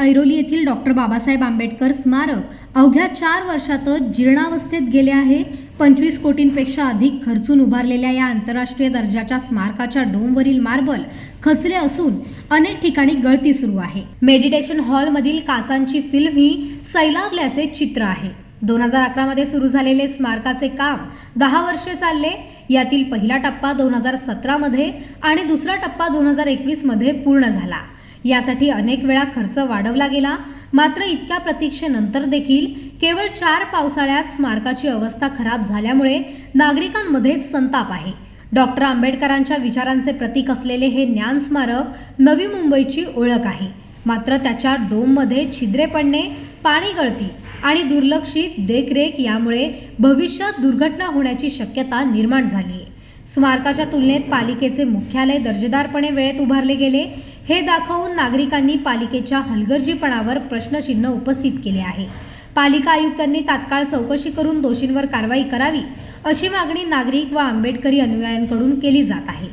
ऐरोली येथील डॉक्टर बाबासाहेब आंबेडकर स्मारक अवघ्या चार वर्षातच जीर्णावस्थेत गेले आहे. पंचवीस कोटींपेक्षा अधिक खर्चून उभारलेल्या या आंतरराष्ट्रीय दर्जाच्या स्मारकाच्या डोमवरील मार्बल खचले असून अनेक ठिकाणी गळती सुरू आहे. मेडिटेशन हॉलमधील काचांची फिल्म ही सैलावल्याचे चित्र आहे. दोन हजार अकरामध्ये सुरू झालेले स्मारकाचे काम दहा वर्षे चालले. यातील पहिला टप्पा दोन हजार सतरामध्ये आणि दुसरा टप्पा दोन हजार एकवीसमध्ये पूर्ण झाला. यासाठी अनेक वेळा खर्च वाढवला गेला. मात्र इतक्या प्रतीक्षेनंतर देखील केवळ चार पावसाळ्यात स्मारकाची अवस्था खराब झाल्यामुळे नागरिकांमध्ये संताप आहे. डॉक्टर आंबेडकरांच्या विचारांचे प्रतीक असलेले हे ज्ञान स्मारक नवी मुंबईची ओळख आहे. मात्र त्याच्या डोममध्ये छिद्रे पडणे पाणी गळती आणि दुर्लक्षित देखरेख यामुळे भविष्यात दुर्घटना होण्याची शक्यता निर्माण झाली आहे स्मारकाच्या तुलनेत पालिकेचे मुख्यालय दर्जेदारपणे वेळेत उभारले गेले. हे दाखवून नागरिकांनी पालिकेच्या हलगर्जीपणावर प्रश्नचिन्ह उपस्थित केले आहे. पालिका आयुक्तांनी तात्काळ चौकशी करून दोषींवर कारवाई करावी अशी मागणी नागरिक व आंबेडकरी अनुयायांकडून केली जात आहे.